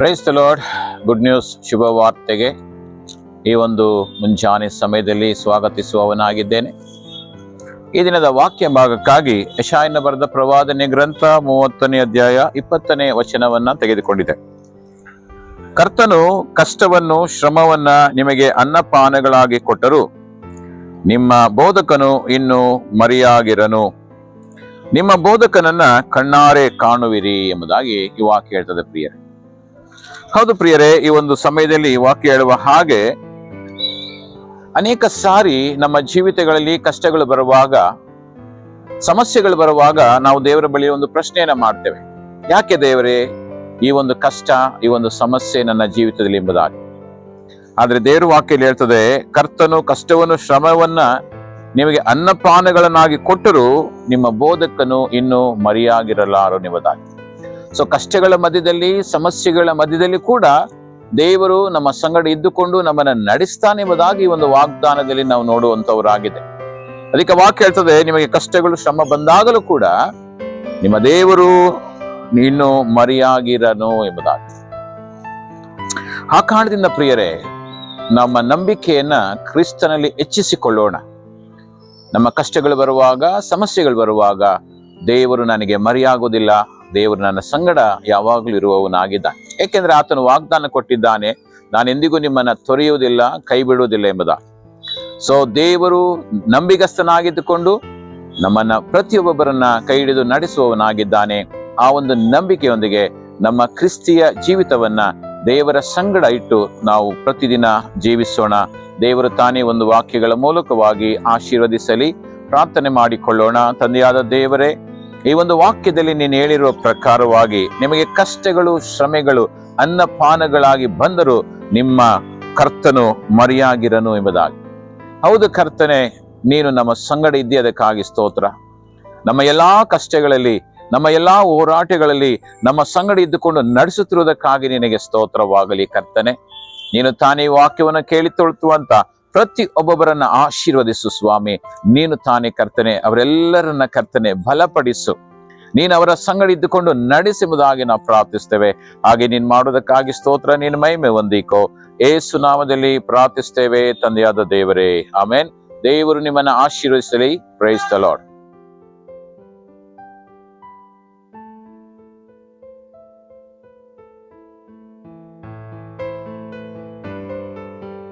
Praise the lord good news ಶುಭ ವಾರ್ತೆಗೆ. ಈ ಒಂದು ಮುಂಜಾನೆ ಸಮಯದಲ್ಲಿ ಸ್ವಾಗತಿಸುವವನಾಗಿದ್ದೇನೆ. ಈ ದಿನದ ವಾಕ್ಯ ಭಾಗಕ್ಕಾಗಿ ಯಶಾಯನ ಬರೆದ ಪ್ರವಾದನೆ ಗ್ರಂಥ ಮೂವತ್ತನೇ ಅಧ್ಯಾಯ ಇಪ್ಪತ್ತನೇ ವಚನವನ್ನ ತೆಗೆದುಕೊಂಡಿದೆ. ಕರ್ತನು ಕಷ್ಟವನ್ನು, ಶ್ರಮವನ್ನ ನಿಮಗೆ ಅನ್ನಪಾನಗಳಾಗಿ ಕೊಟ್ಟರು. ನಿಮ್ಮ ಬೋಧಕನು ಇನ್ನು ಮರಿಯಾಗಿರನು. ನಿಮ್ಮ ಬೋಧಕನನ್ನ ಕಣ್ಣಾರೆ ಕಾಣುವಿರಿ ಎಂಬುದಾಗಿ ಈ ವಾಕ್ಯ ಹೇಳ್ತದೆ ಪ್ರಿಯರೇ. ಹೌದು ಪ್ರಿಯರೇ, ಈ ಒಂದು ಸಮಯದಲ್ಲಿ ವಾಕ್ಯ ಹೇಳುವ ಹಾಗೆ ಅನೇಕ ಸಾರಿ ನಮ್ಮ ಜೀವಿತಗಳಲ್ಲಿ ಕಷ್ಟಗಳು ಬರುವಾಗ, ಸಮಸ್ಯೆಗಳು ಬರುವಾಗ ನಾವು ದೇವರ ಬಳಿ ಒಂದು ಪ್ರಶ್ನೆಯನ್ನ ಮಾಡ್ತೇವೆ. ಯಾಕೆ ದೇವರೇ, ಈ ಒಂದು ಕಷ್ಟ, ಈ ಒಂದು ಸಮಸ್ಯೆ ನನ್ನ ಜೀವಿತದಲ್ಲಿ ಎಂಬುದಾಗಿ? ಆದ್ರೆ ದೇವರ ವಾಕ್ಯಲ್ಲಿ ಹೇಳ್ತದೆ, ಕರ್ತನು ಕಷ್ಟವನ್ನು, ಶ್ರಮವನ್ನ ನಿಮಗೆ ಅನ್ನಪಾನಗಳನ್ನಾಗಿ ಕೊಟ್ಟರೂ ನಿಮ್ಮ ಬೋಧಕನು ಇನ್ನೂ ಮರಿಯಾಗಿರಲಾರು ಎಂಬುದಾಗಿ. ಸೊ ಕಷ್ಟಗಳ ಮಧ್ಯದಲ್ಲಿ, ಸಮಸ್ಯೆಗಳ ಮಧ್ಯದಲ್ಲಿ ಕೂಡ ದೇವರು ನಮ್ಮ ಸಂಗಡ ಇದ್ದುಕೊಂಡು ನಮ್ಮನ್ನ ನಡೆಸ್ತಾನೆ ಎಂಬುದಾಗಿ ಒಂದು ವಾಗ್ದಾನದಲ್ಲಿ ನಾವು ನೋಡುವಂತವರಾಗಿದೆ ಅದಕ್ಕೆ ವಾಕ್ ಹೇಳ್ತದೆ, ನಿಮಗೆ ಕಷ್ಟಗಳು, ಶ್ರಮ ಬಂದಾಗಲೂ ಕೂಡ ನಿಮ್ಮ ದೇವರು ನೀನು ಮರಿಯಾಗಿರನು ಎಂಬುದಾಗಿ. ಆ ಕಾರಣದಿಂದ ಪ್ರಿಯರೇ, ನಮ್ಮ ನಂಬಿಕೆಯನ್ನ ಕ್ರಿಸ್ತನಲ್ಲಿ ಹೆಚ್ಚಿಸಿಕೊಳ್ಳೋಣ. ನಮ್ಮ ಕಷ್ಟಗಳು ಬರುವಾಗ, ಸಮಸ್ಯೆಗಳು ಬರುವಾಗ ದೇವರು ನನಗೆ ಮರೆಯಾಗುವುದಿಲ್ಲ. ದೇವರು ನನ್ನ ಸಂಗಡ ಯಾವಾಗಲೂ ಇರುವವನಾಗಿದ್ದಾನೆ. ಏಕೆಂದರೆ ಆತನು ವಾಗ್ದಾನ ಕೊಟ್ಟಿದ್ದಾನೆ ನಾನು ಎಂದಿಗೂ ನಿಮ್ಮನ್ನ ತೊರೆಯುವುದಿಲ್ಲ ಕೈ ಬಿಡುವುದಿಲ್ಲ ಎಂಬುದ ಸೊ ದೇವರು ನಂಬಿಗಸ್ತನಾಗಿದ್ದುಕೊಂಡು ನಮ್ಮನ್ನ ಪ್ರತಿಯೊಬ್ಬೊಬ್ಬರನ್ನ ಕೈ ಹಿಡಿದು ನಡೆಸುವವನಾಗಿದ್ದಾನೆ. ಆ ಒಂದು ನಂಬಿಕೆಯೊಂದಿಗೆ ನಮ್ಮ ಕ್ರಿಸ್ತಿಯ ಜೀವಿತವನ್ನ ದೇವರ ಸಂಗಡ ಇಟ್ಟು ನಾವು ಪ್ರತಿದಿನ ಜೀವಿಸೋಣ. ದೇವರು ತಾನೇ ಒಂದು ವಾಕ್ಯಗಳ ಮೂಲಕವಾಗಿ ಆಶೀರ್ವದಿಸಲಿ, ಪ್ರಾರ್ಥನೆ ಮಾಡಿಕೊಳ್ಳೋಣ. ತಂದೆಯಾದ ದೇವರೇ ಈ ಒಂದು ವಾಕ್ಯದಲ್ಲಿ ನೀನು ಹೇಳಿರುವ ಪ್ರಕಾರವಾಗಿ ನಿಮಗೆ ಕಷ್ಟಗಳು, ಶ್ರಮೆಗಳು, ಅನ್ನಪಾನಗಳಾಗಿ ಬಂದರೂ ನಿಮ್ಮ ಕರ್ತನು ಮರಿಯಾಗಿರನು ಎಂಬುದಾಗಿ. ಹೌದು ಕರ್ತನೆ, ನೀನು ನಮ್ಮ ಸಂಗಡ ಇದ್ದೀಯದಕ್ಕಾಗಿ ಸ್ತೋತ್ರ. ನಮ್ಮ ಎಲ್ಲಾ ಕಷ್ಟಗಳಲ್ಲಿ, ನಮ್ಮ ಎಲ್ಲಾ ಹೋರಾಟಗಳಲ್ಲಿ ನಮ್ಮ ಸಂಗಡ ಇದ್ದುಕೊಂಡು ನಡೆಸುತ್ತಿರುವುದಕ್ಕಾಗಿ ನಿನಗೆ ಸ್ತೋತ್ರವಾಗಲಿ ಕರ್ತನೆ. ನೀನು ತಾನೇ ವಾಕ್ಯವನ್ನು ಕೇಳಿ ತೊಳುತ್ತುವಂತ ಪ್ರತಿ ಒಬ್ಬೊಬ್ಬರನ್ನ ಆಶೀರ್ವದಿಸು ಸ್ವಾಮಿ. ನೀನು ತಾನೇ ಕರ್ತನೆ, ಅವರೆಲ್ಲರನ್ನ ಕರ್ತನೆ, ಬಲಪಡಿಸು. ನೀನು ಅವರ ಸಂಗಡ ಇದ್ದುಕೊಂಡು ನಡೆಸುವುದಾಗಿ ನಾವು ಪ್ರಾರ್ಥಿಸ್ತೇವೆ. ಹಾಗೆ ನೀನ್ ಮಾಡೋದಕ್ಕಾಗಿ ಸ್ತೋತ್ರ, ನೀನು ಮೈಮೆ ಹೊಂದಿಕೋ. ಏಸು ನಾಮದಲ್ಲಿ ಪ್ರಾರ್ಥಿಸ್ತೇವೆ, ತಂದೆಯಾದ ದೇವರೇ. ಆಮೇನ್. ದೇವರು ನಿಮ್ಮನ್ನ ಆಶೀರ್ವದಿಸಲಿ. Price the lord